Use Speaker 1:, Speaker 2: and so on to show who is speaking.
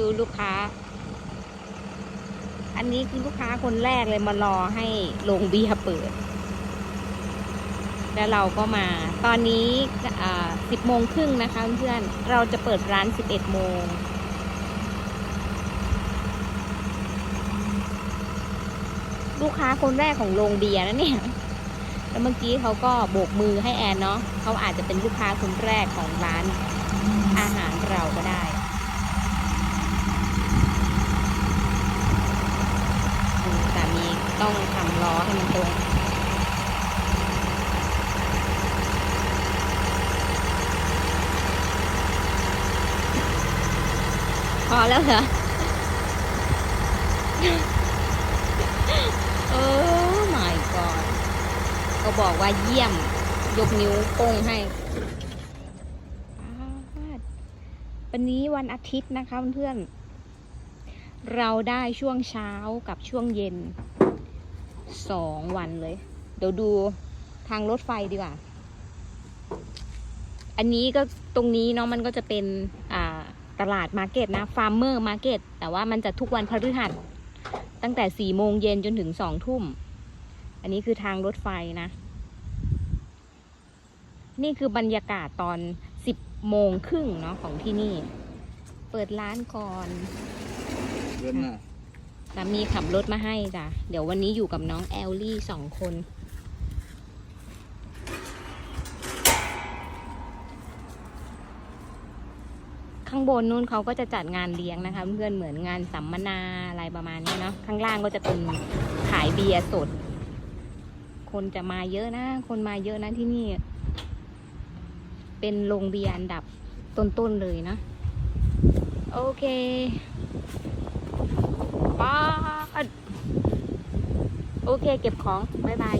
Speaker 1: ดูลูกค้า อันนี้คือลูกค้าคนแรกเลยมารอให้โรงเบียร์เปิด แล้วเราก็มา ตอนนี้สิบโมงครึ่งนะคะเพื่อนๆเราจะเปิดร้านสิบเอ็ดโมงลูกค้าคนแรกของโรงเบียร์นะเนี่ย แล้วเมื่อกี้เขาก็โบกมือให้แอนเนาะ เขาอาจจะเป็นลูกค้าคนแรกของร้านอาหารเราก็ได้อืมแต้องทำล้อให้มันตรงพอแล้วเหรอโอ้ my god ก็บอกว่าเยี่ยม ยกนิ้วโป้งให้ป๊าดวันนี้วันอาทิตย์นะคะเพื่อนเราได้ช่วงเช้ากับช่วงเย็น สองวันเลย เดี๋ยวดูทางรถไฟดีกว่า อันนี้ก็ตรงนี้เนาะมันก็จะเป็นอ่าตลาดมาร์เก็ตนะฟาร์มเมอร์มาร์เก็ตแต่ว่ามันจะทุกวันพฤหัส ตั้งแต่สี่โมงเย็นจนถึงสองทุ่ม อันนี้คือทางรถไฟนะ นี่คือบรรยากาศตอนสิบโมงครึ่งเนาะของที่นี่ เปิดร้านก่อน
Speaker 2: เว้นหน่ะ
Speaker 1: สามีขับรถมาให้จ้ะ เดี๋ยววันนี้อยู่กับน้องแอลลี่สองคน ข้างบนนู้นเขาก็จะจัดงานเลี้ยงนะคะเพื่อนเหมือนงานสัมมนาอะไรประมาณนี้เนาะข้างล่างก็จะเป็นขายเบียร์สด คนจะมาเยอะนะ คนมาเยอะนะที่นี่ เป็นโรงเบียร์อันดับต้นๆเลยนะ โอเค บ้าน โอเคเก็บของ บ๊ายบาย